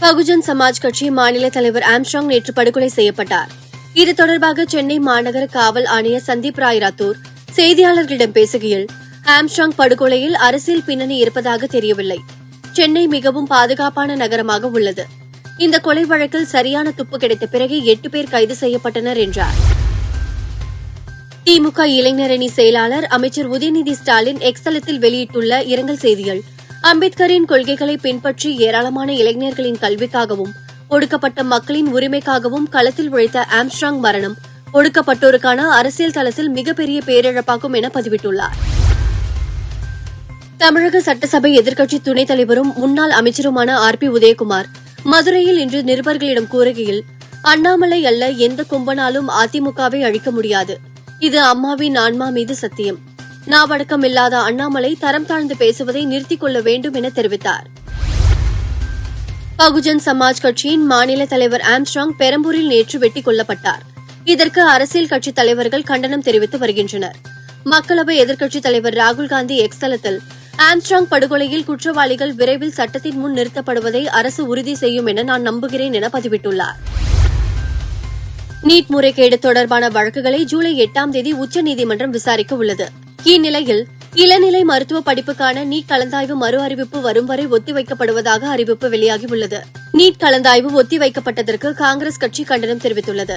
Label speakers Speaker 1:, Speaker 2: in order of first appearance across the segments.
Speaker 1: பகுஜன் சமாஜ் கட்சி மாநில தலைவர் ஆம்ஸ்ட்ராங் நேற்று படுகொலை செய்யப்பட்டார். இது தொடர்பாக சென்னை மாநகர காவல் ஆணையர் சந்தீப் ராய் ராத்தூர் செய்தியாளர்களிடம் பேசுகையில் ஆம்ஸ்ட்ராங் படுகொலையில் அரசியல் பின்னணி இருப்பதாக தெரியவில்லை. சென்னை மிகவும் பாதுகாப்பான நகரமாக உள்ளது. இந்த கொலை வழக்கில் சரியான துப்பு கிடைத்த பிறகு எட்டு பேர் கைது செய்யப்பட்டனர் என்றார். திமுக இளைஞரணி செயலாளர் அமைச்சர் உதயநிதி ஸ்டாலின் எக்ஸலத்தில் வெளியிட்டுள்ள இரங்கல் செய்திகள் அம்பேத்கரின் கொள்கைகளை பின்பற்றி ஏராளமான இளைஞர்களின் கல்விக்காகவும் ஒடுக்கப்பட்ட மக்களின் உரிமைக்காகவும் களத்தில் உழைத்த ஆம்ஸ்ட்ராங் மரணம் ஒடுக்கப்பட்டோருக்கான அரசியல் தளத்தில் மிகப்பெரிய பேரிழப்பாகும் என பதிவிட்டுள்ளார். தமிழக சட்டசபை எதிர்க்கட்சி துணைத் தலைவரும் முன்னாள் அமைச்சருமான ஆர் பி உதயகுமார் மதுரையில் இன்று நிருபர்களிடம் கூறுகையில் அண்ணாமலை அல்ல எந்த கும்பனாலும் அதிமுகவை அழிக்க முடியாது. இது அம்மாவின் ஆன்மா மீது சத்தியம். நாவடக்கம் இல்லாத அண்ணாமலை தரம் தாழ்ந்து பேசுவதை நிறுத்திக் கொள்ள வேண்டும் என தெரிவித்தார். பகுஜன் சமாஜ் கட்சியின் மாநில தலைவர் ஆம்ஸ்ட்ராங் பெரம்பூரில் நேற்று வெட்டிக் கொல்லப்பட்டார். இதற்கு அரசியல் கட்சித் தலைவர்கள் கண்டனம் தெரிவித்து வருகின்றனர். மக்களவை எதிர்க்கட்சித் தலைவர் ராகுல் காந்தி எக்ஸ் தளத்தில் ஆம்ஸ்ட்ராங் படுகொலையில் குற்றவாளிகள் விரைவில் சட்டத்தின் முன் நிறுத்தப்படுவதை அரசு உறுதி செய்யும் என நான் நம்புகிறேன் என பதிவிட்டுள்ளார். நீட் முறைகேடு தொடர்பான வழக்குகளை ஜூலை எட்டாம் தேதி உச்சநீதிமன்றம் விசாரிக்க உள்ளது. இந்நிலையில் இளநிலை மருத்துவ படிப்புக்கான நீட் கலந்தாய்வு மறு அறிவிப்பு வரும் வரை ஒத்திவைக்கப்படுவதாக அறிவிப்பு வெளியாகியுள்ளது. நீட் கலந்தாய்வு ஒத்திவைக்கப்பட்டதற்கு காங்கிரஸ் கட்சி கண்டனம் தெரிவித்துள்ளது.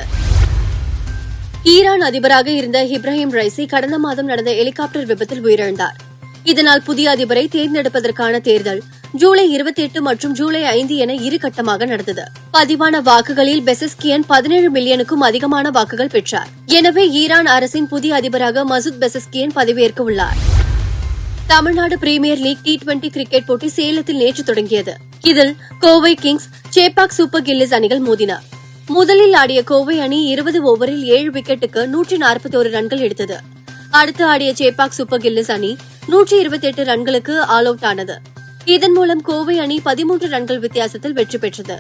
Speaker 1: ஈரான் அதிபராக இருந்த இப்ராஹிம் ரைசி கடந்த மாதம் நடந்த ஹெலிகாப்டர் விபத்தில் உயிரிழந்தார். இதனால் புதிய அதிபரை தேர்ந்தெடுப்பதற்கான தேர்தல் ஜூலை இருபத்தி எட்டு மற்றும் ஜூலை ஐந்து என இரு கட்டமாக நடந்தது. பதிவான வாக்குகளில் பெசஸ்கியன் பதினேழு மில்லியனுக்கும் அதிகமான வாக்குகள் பெற்றார். எனவே ஈரான் அரசின் புதிய அதிபராக மசூத் பெசஸ்கியன் பதவியேற்க உள்ளார். Tamilnadu premier league T twenty cricket போட்டி சேலத்தில் நேற்று தொடங்கியது. இதில் Kovai kings Chepauk super Gillies அணிகள் மோதின. முதலில் ஆடிய கோவை அணி இருபது ஓவரில் ஏழு விக்கெட்டுக்கு நூற்றி நாற்பத்தோரு ரன்கள் எடுத்தது. அடுத்து ஆடிய சேப்பாக் சூப்பர் கில்லிஸ் அணி நூற்றி இருபத்தி எட்டு ரன்களுக்கு ஆல் அவுட் ஆனது. இதன் மூலம் கோவை அணி பதிமூன்று ரன்கள் வித்தியாசத்தில் வெற்றி பெற்றது.